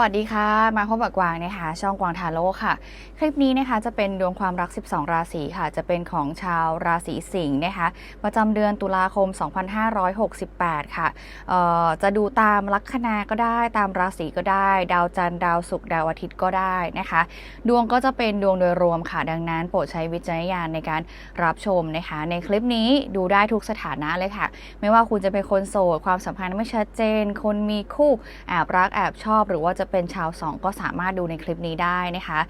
วัสดีค่ะ มาพบกับกวางนะคะ ช่องกวางทาโร่ค่ะ คลิปนี้นะคะจะเป็นดวงความรัก 12 ราศีค่ะ จะเป็นของชาวราศีสิงห์นะคะ ประจำเดือนตุลาคม 2568 ค่ะจะดูตามลัคนาก็ได้ตามราศีก็ได้ ดาวจันทร์ดาวศุกร์ดาวอาทิตย์ก็ได้นะคะ ดวงก็จะเป็นดวงโดยรวมค่ะ ดังนั้นโปรดใช้วิจารณญาณในการรับชมนะคะ ในคลิปนี้ดูได้ทุกสถานะเลยค่ะ ไม่ว่าคุณจะเป็นคนโสดความสัมพันธ์ไม่ชัดเจน คนมีคู่แอบรักแอบชอบหรือว่าจะจะเป็นชาวสองก็สามารถดูในคลิปนี้ได้นะคะ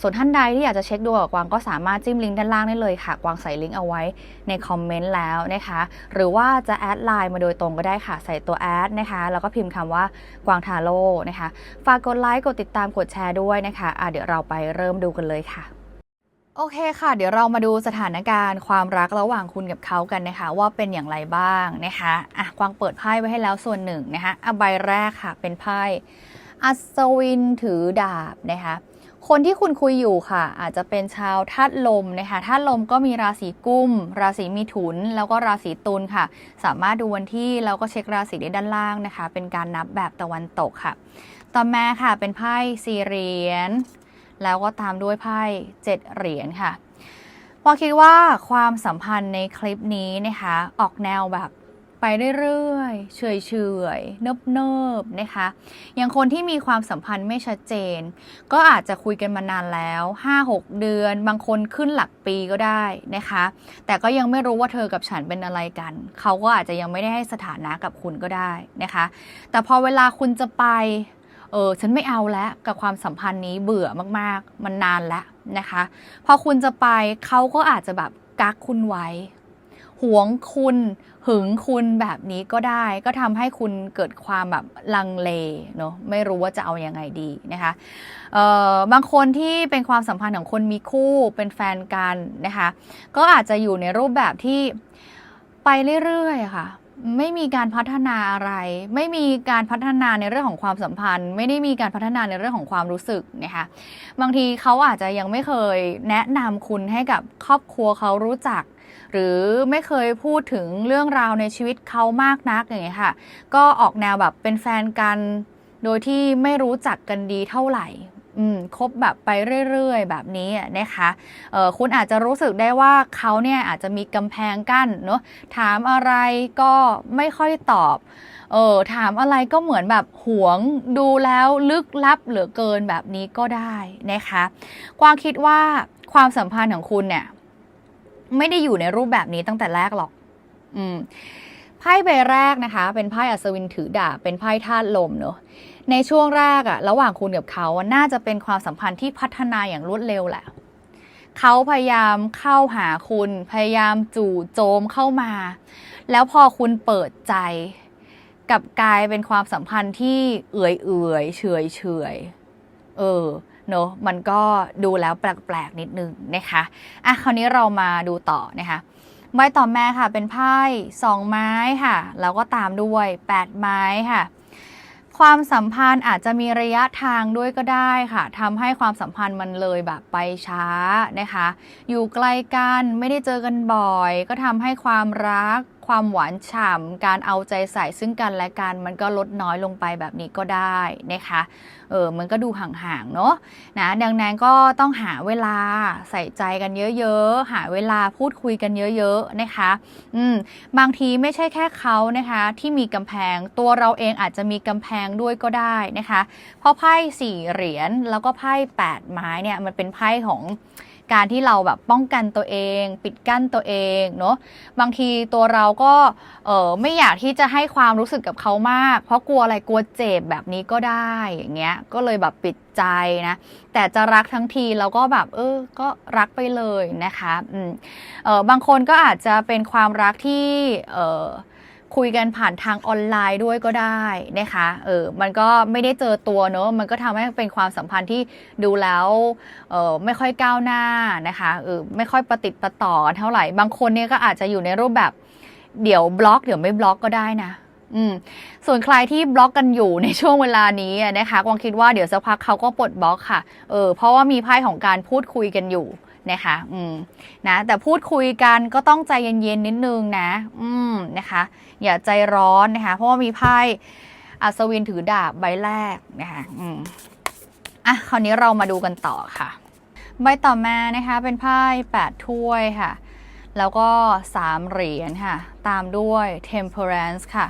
ส่วนท่านใดที่อยากจะเช็คดวงกับกวางก็สามารถจิ้มลิงก์ด้านล่างได้เลยค่ะ กวางใส่ลิงก์เอาไว้ในคอมเมนต์แล้วนะคะ หรือว่าจะแอดไลน์มาโดยตรงก็ได้ค่ะ ใส่ตัวแอดนะคะ แล้วก็พิมพ์คำว่ากวางทาโร่นะคะ ฝากกดไลค์ กดติดตาม กดแชร์ด้วยนะคะะเดี๋ยวเราไปเริ่มดูกันเลยค่ะโอเคค่ะ เดี๋ยวเรามาดูสถานการณ์ความรักระหว่างคุณกับเขากันนะคะ ว่าเป็นอย่างไรบ้างนะคะอะกวางเปิดไพ่ไว้ให้แล้วส่วนหนึ่งนะคะอะใบแรกค่ะเป็นไพ่ อัศวินถือดาบนะคะคนที่คุณคุยอยู่ค่ะ อาจจะเป็นชาวธาตุลมนะคะธาตุลมก็มีราศีกุม ราศีมิถุน แล้วก็ราศีตุลค่ะ สามารถดูวันที่แล้วก็เช็คราศีได้ด้านล่างนะคะ เป็นการนับแบบตะวันตกค่ะ ต่อมาค่ะเป็นไพ่สี่เหรียญแล้วก็ตามด้วยไพ่เจ็ดเหรียญค่ะพอคิดว่าความสัมพันธ์ในคลิปนี้นะคะ ออกแนวแบบ ไปเรื่อยๆ เฉยๆเนิบๆนะคะ อย่างคนที่มีความสัมพันธ์ไม่ชัดเจน ก็อาจจะคุยกันมานานแล้ว 5-6 เดือน บางคนขึ้นหลักปีก็ได้นะคะ แต่ก็ยังไม่รู้ว่าเธอกับฉันเป็นอะไรกัน เขาก็อาจจะยังไม่ได้ให้สถานะกับคุณก็ได้นะคะ แต่พอเวลาคุณจะไปเออฉันไม่เอาแล้วกับความสัมพันธ์นี้เบื่อมากๆ มันนานแล้วนะคะ พอคุณจะไปเขาก็อาจจะแบบกักคุณไว้หวงคุณ หึงคุณแบบนี้ก็ได้ ก็ทำให้คุณเกิดความแบบลังเลเนาะไม่รู้ว่าจะเอาอยัางไงดีนะคะบางคนที่เป็นความสัมพันธ์ของคนมีคู่เป็นแฟนกันนะคะก็อาจจะอยู่ในรูปแบบที่ไปเรื่อยๆค่ะไม่มีการพัฒนาอะไร ไม่มีการพัฒนาในเรื่องของความสัมพันธ์ ไม่ได้มีการพัฒนาในเรื่องของความรู้สึกนะคะบางทีเขาอาจจะยังไม่เคยแนะนำคุณให้กับครอบครัวเขารู้จัก หรือไม่เคยพูดถึงเรื่องราวในชีวิตเขามากนักอย่างเงี้ยค่ะ ก็ออกแนวแบบเป็นแฟนกันโดยที่ไม่รู้จักกันดีเท่าไหร่คบแบบไปเรื่อยๆ แบบนี้นะคะคุณอาจจะรู้สึกได้ว่าเขาเนี่ยอาจจะมีกำแพงกั้นเนาะถามอะไรก็ไม่ค่อยตอบเออถามอะไรก็เหมือนแบบหวงดูแล้วลึกลับเหลือเกินแบบนี้ก็ได้นะคะกวางคิดว่าความสัมพันธ์ของคุณเนี่ย ไม่ได้อยู่ในรูปแบบนี้ตั้งแต่แรกหรอก อืมไพ่ใบแรกนะคะ เป็นไพ่อัศวินถือดาบเป็นไพ่ธาตุลมเนอะในช่วงแรกอะระหว่างคุณกับเขาน่าจะเป็นความสัมพันธ์ที่พัฒนาอย่างรวดเร็วแหละเขาพยายามเข้าหาคุณ พยายามจู่โจมเข้ามา แล้วพอคุณเปิดใจกับกลายเป็นความสัมพันธ์ที่เอื่อยเอื่อยๆเฉยเฉยๆเออ เนอะมันก็ดูแล้วแปลกๆนิดนึงนะคะอะคราวนี้เรามาดูต่อนะคะใบต่อแม่ค่ะเป็นไพ่สองไม้ค่ะแล้วก็ตามด้วยแปดไม้ค่ะความสัมพันธ์อาจจะมีระยะทางด้วยก็ได้ค่ะทำให้ความสัมพันธ์มันเลยแบบไปช้านะคะ อยู่ไกลกันไม่ได้เจอกันบ่อย ก็ทำให้ความรัก ความหวานฉ่ำการเอาใจใส่ซึ่งกันและกันมันก็ลดน้อยลงไปแบบนี้ก็ได้นะคะเออมันก็ดูห่างๆเนาะนะดังนั้นก็ต้องหาเวลาใส่ใจกันเยอะๆ หาเวลาพูดคุยกันเยอะๆนะคะอืมบางทีไม่ใช่แค่เขานะคะ ที่มีกำแพงตัวเราเองอาจจะมีกำแพงด้วยก็ได้นะคะเพราะไพ่สี่เหรียญแล้วก็ไพ่แปดไม้เนี่ยมันเป็นไพ่ของ การที่เราแบบป้องกันตัวเอง ปิดกั้นตัวเองเนาะบางทีตัวเราก็เออไม่อยากที่จะให้ความรู้สึกกับเขามาก เพราะกลัวอะไรกลัวเจ็บแบบนี้ก็ได้อย่างเงี้ยก็เลยแบบปิดใจนะแต่จะรักทั้งทีเราก็แบบเออก็รักไปเลยนะคะอืมเออบางคนก็อาจจะเป็นความรักที่เออ คุยกันผ่านทางออนไลน์ด้วยก็ได้นะคะเออมันก็ไม่ได้เจอตัวเนอะมันก็ทำให้เป็นความสัมพันธ์ที่ดูแล้วเออไม่ค่อยก้าวหน้านะคะเออไม่ค่อยประติดประต่อเท่าไหร่บางคนเนี่ยก็อาจจะอยู่ในรูปแบบเดี๋ยวบล็อกเดี๋ยวไม่บล็อกก็ได้นะอืมส่วนใครที่บล็อกกันอยู่ในช่วงเวลานี้นะคะกวางคิดว่าเดี๋ยวสักพักเขาก็ปลดบล็อกค่ะเออเพราะว่ามีไพ่ของการพูดคุยกันอยู่ นะคะอืมนะแต่พูดคุยกันก็ต้องใจเย็นๆนิดนึงนะอืมนะคะ อย่าใจร้อนนะคะ เพราะว่ามีไพ่อัศวินถือดาบใบแรกนะคะอืมอะคราวนี้เรามาดูกันต่อค่ะ ใบต่อมานะคะเป็นไพ่8ถ้วยค่ะ แล้วก็3เหรียญค่ะ ตามด้วย temperance ค่ะ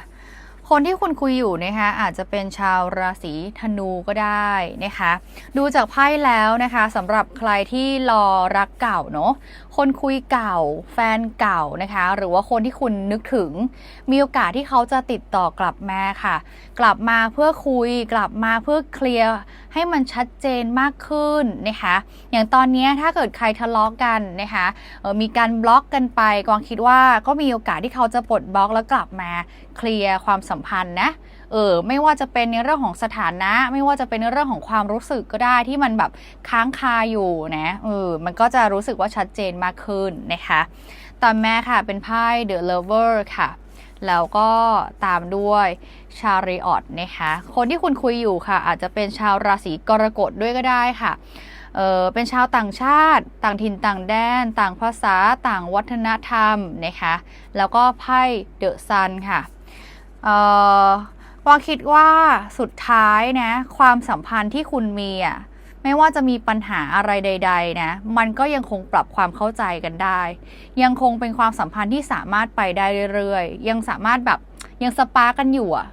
คนที่คุณคุยอยู่นะคะอาจจะเป็นชาวราศีธนูก็ได้นะคะ ดูจากไพ่แล้วนะคะสำหรับใครที่รอรักเก่าเนาะคนคุยเก่า แฟนเก่านะคะ หรือว่าคนที่คุณนึกถึง มีโอกาสที่เขาจะติดต่อกลับมาค่ะ กลับมาเพื่อคุย กลับมาเพื่อเคลียร์ให้มันชัดเจนมากขึ้นนะคะ อย่างตอนนี้ถ้าเกิดใครทะเลาะกันนะคะเออมีการบล็อกกันไปกวางคิดว่าก็มีโอกาสที่เขาจะปลดบล็อกแล้วกลับมาเคลียร์ความสัมพันธ์นะเออไม่ว่าจะเป็นในเรื่องของสถานะ ไม่ว่าจะเป็นในเรื่องของความรู้สึกก็ได้ที่มันแบบค้างคาอยู่นะเออมันก็จะรู้สึกว่าชัดเจนมากขึ้นนะคะตอนแม่ค่ะเป็นไพ่ The Lover ค่ะ แล้วก็ตามด้วยชาริออตนะคะคนที่คุณคุยอยู่ค่ะ อาจจะเป็นชาวราศีกรกฎด้วยก็ได้ค่ะเออเป็นชาวต่างชาติ ต่างถิ่นต่างแดน ต่างภาษาต่างวัฒนธรรมนะคะแล้วก็ไพ่เดอะซันค่ะ เออว่าคิดว่าสุดท้ายนะ ความสัมพันธ์ที่คุณมีอะไม่ว่าจะมีปัญหาอะไรใด ๆ นะ มันก็ยังคงปรับความเข้าใจกันได้ ยังคงเป็นความสัมพันธ์ที่สามารถไปได้เรื่อยๆ ยังสามารถแบบยังสปาร์กกันอยู่อะ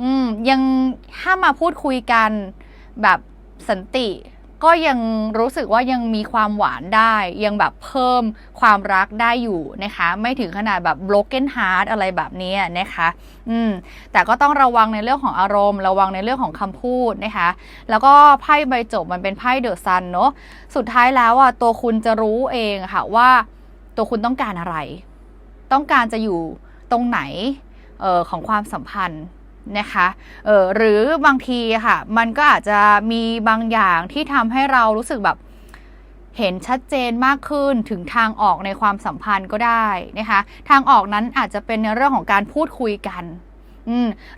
อืม ยังถ้ามาพูดคุยกันแบบสันติ ก็ยังรู้สึกว่ายังมีความหวานได้ ยังแบบเพิ่มความรักได้อยู่นะคะ ไม่ถึงขนาดแบบ broken heart อะไรแบบนี้นะคะ อืมแต่ก็ต้องระวังในเรื่องของอารมณ์ ระวังในเรื่องของคำพูดนะคะ แล้วก็ไพ่ใบจบมันเป็นไพ่เดอะซันเนาะสุดท้ายแล้วอะตัวคุณจะรู้เองค่ะว่าตัวคุณต้องการอะไร ต้องการจะอยู่ตรงไหนออของความสัมพันธ์ นะคะเออหรือบางทีค่ะมันก็อาจจะมีบางอย่างที่ทำให้เรารู้สึกแบบเห็นชัดเจนมากขึ้นถึงทางออกในความสัมพันธ์ก็ได้นะคะทางออกนั้นอาจจะเป็นในเรื่องของการพูดคุยกัน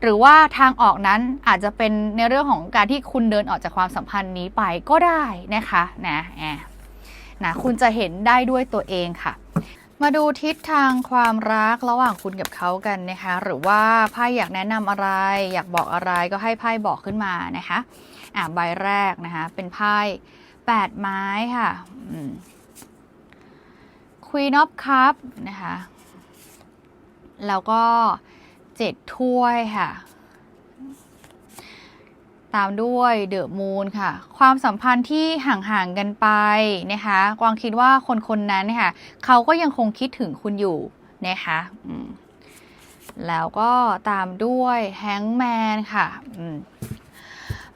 หรือว่าทางออกนั้นอาจจะเป็นในเรื่องของการที่คุณเดินออกจากความสัมพันธ์นี้ไปก็ได้นะคะนะแอนะคุณจะเห็นได้ด้วยตัวเองค่ะ มาดูทิศทางความรักระหว่างคุณกับเขากันนะคะ หรือว่าไพ่อยากแนะนำอะไร อยากบอกอะไรก็ให้ไพ่บอกขึ้นมานะคะอะใบแรกนะคะ เป็นไพ่แปดไม้ค่ะอืม Queen of Cup นะคะ แล้วก็เจ็ดถ้วยค่ะ ตามด้วยเดอะมูนค่ะ ความสัมพันธ์ที่ห่างๆกันไปนะคะกวางคิดว่าคนคนนั้นเนยค่ะเขาก็ยังคงคิดถึงคุณอยู่นะคะแล้วก็ตามด้วยแฮงแมนค่ะ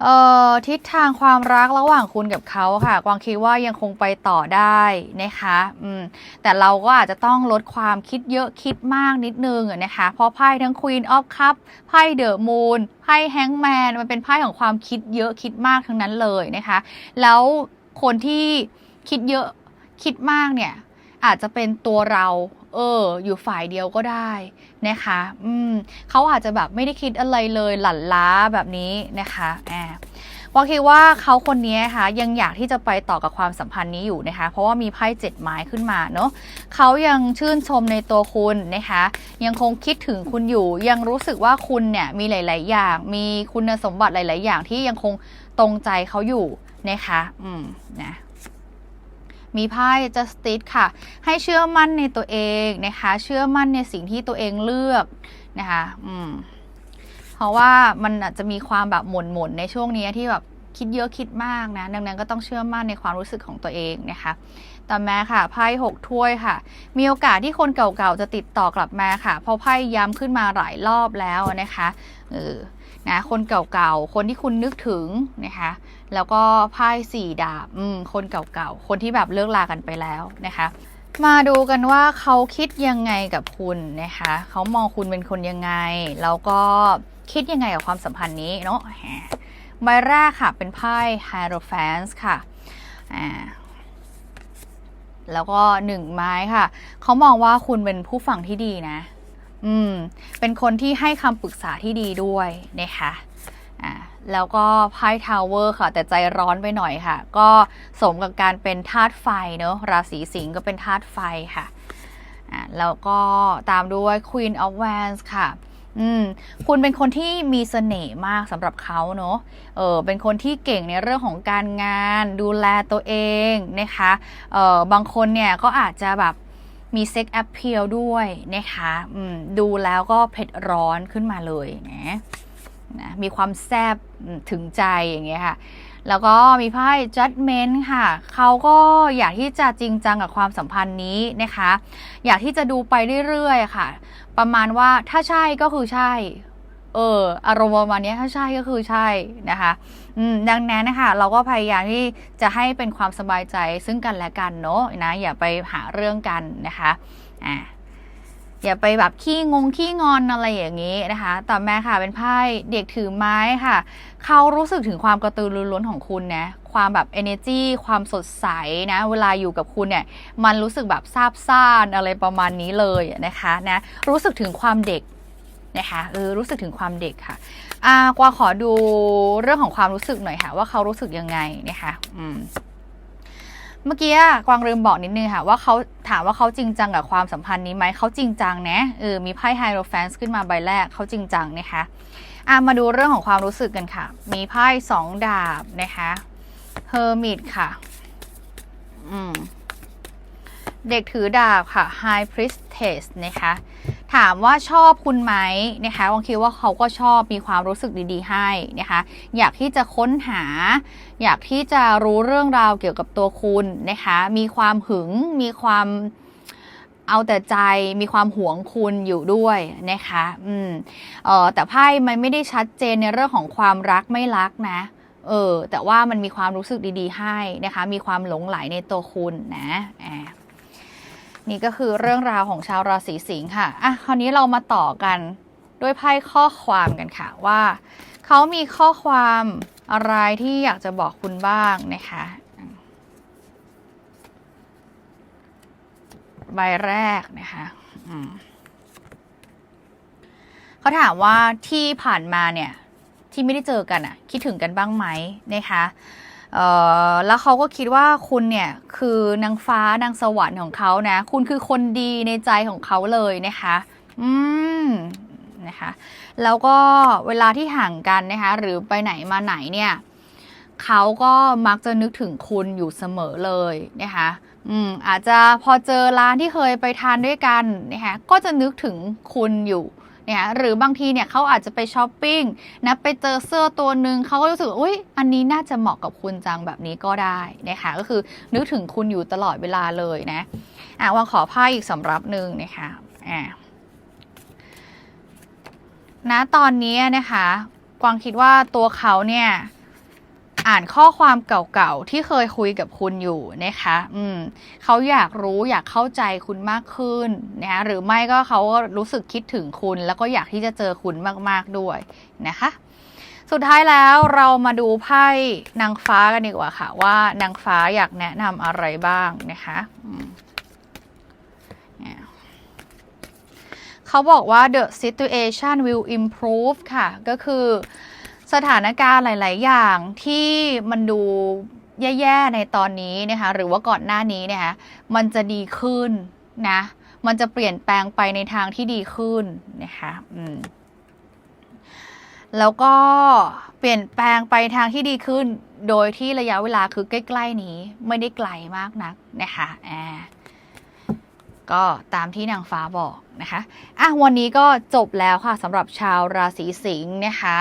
เอ่อทิศทางความรักระหว่างคุณกับเขาค่ะกวางคิดว่ายังคงไปต่อได้นะคะอืมแต่เราก็อาจจะต้องลดความคิดเยอะคิดมากนิดนึงนะคะเพราะไพ่ทั้ง Queen of Cup ไพ่ The Moon ไพ่ Hangman มันเป็นไพ่ของความคิดเยอะคิดมากทั้งนั้นเลยนะคะ แล้วคนที่คิดเยอะคิดมากเนี่ย อาจจะเป็นตัวเรา เออ อยู่ฝ่ายเดียวก็ได้นะคะ อืมเขาอาจจะแบบไม่ได้คิดอะไรเลยหลั่นล้าแบบนี้นะคะแอบว่าคิดว่าเขาคนนี้ค่ะยังอยากที่จะไปต่อกับความสัมพันธ์นี้อยู่นะคะ เพราะว่ามีไพ่เจ็ดไม้ขึ้นมาเนาะเขายังชื่นชมในตัวคุณนะคะ ยังคงคิดถึงคุณอยู่ ยังรู้สึกว่าคุณเนี่ยมีหลาย ๆ อย่าง มีคุณสมบัติหลาย ๆ อย่างที่ยังคงตรงใจเขาอยู่นะคะ อืมนะ มีไพ่ justice ค่ะ ให้เชื่อมั่นในตัวเองนะคะ เชื่อมั่นในสิ่งที่ตัวเองเลือกนะคะ อืม เพราะว่ามันอาจจะมีความแบบหม่นหม่นๆในช่วงนี้ที่แบบ คิดเยอะคิดมากนะ ดังนั้นก็ต้องเชื่อมั่นในความรู้สึกของตัวเองนะคะต่อมาค่ะไพ่หกถ้วยค่ะ มีโอกาสที่คนเก่าๆจะติดต่อกลับมาค่ะ เพราะไพ่ย้ำขึ้นมาหลายรอบแล้วนะคะเออนะคนเก่าๆ คนที่คุณนึกถึงนะคะ แล้วก็ไพ่สี่ดาบคนเก่าๆ คนที่แบบเลิกลากันไปแล้วนะคะ มาดูกันว่าเขาคิดยังไงกับคุณนะคะ เขามองคุณเป็นคนยังไง แล้วก็คิดยังไงกับความสัมพันธ์นี้เนาะ ใบแรกค่ะ เป็นไพ่ Hierophant ค่ะอ่าแล้วก็หนึ่งไม้ค่ะ เขามองว่าคุณเป็นผู้ฟังที่ดีนะ อืม เป็นคนที่ให้คำปรึกษาที่ดีด้วยนะคะอ่าแล้วก็ไพ่ทาวเวอร์ค่ะ แต่ใจร้อนไปหน่อยค่ะ ก็สมกับการเป็นธาตุไฟเนอะราศีสิงห์ก็เป็นธาตุไฟค่ะอ่าแล้วก็ตามด้วย Queen of Wands ค่ะ อืมคุณเป็นคนที่มีเสน่ห์มากสำหรับเขาเนอะเออเป็นคนที่เก่งในเรื่องของการงานดูแลตัวเองนะคะเออบางคนเนี่ยก็อาจจะแบบมีเซ็กแอปเพียลด้วยนะคะอืมดูแล้วก็เผ็ดร้อนขึ้นมาเลยนะ นะมีความแซบถึงใจอย่างเงี้ยค่ะ แล้วก็มีไพ่ judgment ค่ะ เขาก็อยากที่จะจริงจังกับความสัมพันธ์นี้นะคะ อยากที่จะดูไปเรื่อยๆค่ะ ประมาณว่าถ้าใช่ก็คือใช่ เอออารมณ์ประมาณนี้ถ้าใช่ก็คือใช่นะคะอืมดังนั้นนะคะเราก็พยายามที่จะให้เป็นความสบายใจซึ่งกันและกันเนาะนะอย่าไปหาเรื่องกันนะคะอ่า อย่าไปแบบขี้งงขี้งอนอะไรอย่างนี้นะคะต่อมาค่ะเป็นไพ่เด็กถือไม้ค่ะ เขารู้สึกถึงความกระตือรือร้นของคุณนะความแบบ energy ความสดใสนะ เวลาอยู่กับคุณเนี่ยมันรู้สึกแบบซาบซ่านอะไรประมาณนี้เลยนะคะนะรู้สึกถึงความเด็กนะคะเออรู้สึกถึงความเด็กค่ะอ่ากวาขอดูเรื่องของความรู้สึกหน่อยค่ะ ว่าเขารู้สึกยังไงนะคะ อืม เมื่อกี้กวางลืมบอกนิดนึงค่ะว่าเขาถามว่าเขาจริงจังกับความสัมพันธ์นี้ไหมเขาจริงจังนะเออมีไพ่ไฮโรแฟนซ์ขึ้นมาใบแรกเขาจริงจังนะคะอะมาดูเรื่องของความรู้สึกกันค่ะ มีไพ่สองดาบนะคะเฮอร์มิตค่ะ อืม เด็กถือดาบค่ะ High Priestess นะคะ ถามว่าชอบคุณไหมนะคะวางคิดว่าเขาก็ชอบมีความรู้สึกดีๆ ให้นะคะ อยากที่จะค้นหา อยากที่จะรู้เรื่องราวเกี่ยวกับตัวคุณนะคะ มีความหึง มีความเอาแต่ใจมีความหวงคุณอยู่ด้วยนะคะ อืมเออแต่ไพ่มันไม่ได้ชัดเจนในเรื่องของความรักไม่รักนะ เออ แต่ว่ามันมีความรู้สึกดีๆ ให้นะคะ มีความหลงไหลในตัวคุณนะอ่า นี่ก็คือเรื่องราวของชาวราศีสิงค์ค่ะอะคราวนี้เรามาต่อกันด้วยไพ่ข้อความกันค่ะว่า เขามีข้อความอะไรที่อยากจะบอกคุณบ้างนะคะใบแรกนะคะเขาถามว่าที่ผ่านมาเนี่ยที่ไม่ได้เจอกันอะคิดถึงกันบ้างไหมนะคะ แล้วเขาก็คิดว่าคุณเนี่ยคือนางฟ้านางสวรรค์ของเขานะ คุณคือคนดีในใจของเขาเลยนะคะ อืมนะคะ แล้วก็เวลาที่ห่างกันนะคะ หรือไปไหนมาไหนเนี่ยเขาก็มักจะนึกถึงคุณอยู่เสมอเลยนะคะอืมอาจจะพอเจอร้านที่เคยไปทานด้วยกันนะคะก็จะนึกถึงคุณอยู่ นะคะหรือบางทีเนี่ยเขาอาจจะไปช้อปปิ้งนะไปเจอเสื้อตัวหนึ่งเขาก็รู้สึกอุ้ยอันนี้น่าจะเหมาะกับคุณจังแบบนี้ก็ได้นะคะก็คือนึกถึงคุณอยู่ตลอดเวลาเลยนะอะวางขอไพ่อีกสำรับหนึ่งนะคะอะณตอนนี้นะคะกวางคิดว่าตัวเขาเนี่ย อ่านข้อความเก่าๆที่เคยคุยกับคุณอยู่นะคะ อืมเขาอยากรู้อยากเข้าใจคุณมากขึ้นนะคะหรือไม่ก็เขาก็รู้สึกคิดถึงคุณ แล้วก็อยากที่จะเจอคุณมากๆด้วยนะคะ สุดท้ายแล้วเรามาดูไพ่นางฟ้ากันดีกว่าค่ะ ว่านางฟ้าอยากแนะนำอะไรบ้างนะคะเนี่ยเขาบอกว่า the situation will improve ค่ะ ก็คือ สถานการณ์หลาย ๆ อย่างที่มันดูแย่ๆในตอนนี้นะคะหรือว่าก่อนหน้านี้เนี่ยคะมันจะดีขึ้นนะมันจะเปลี่ยนแปลงไปในทางที่ดีขึ้นนะคะอืมแล้วก็เปลี่ยนแปลงไปทางที่ดีขึ้น โดยที่ระยะเวลาคือใกล้ ๆ นี้ไม่ได้ไกลมากนักนะคะแอ ก็ตามที่นางฟ้าบอกนะคะ อะวันนี้ก็จบแล้วค่ะสำหรับชาวราศีสิงห์นะคะ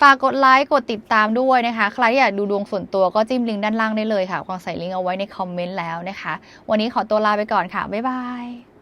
ฝากกดไลค์กดติดตามด้วยนะคะ ใครอยากดูดวงส่วนตัวก็จิ้มลิงก์ด้านล่างได้เลยค่ะกวางใส่ลิงก์เอาไว้ในคอมเมนต์แล้วนะคะ วันนี้ขอตัวลาไปก่อนค่ะ บ๊ายบาย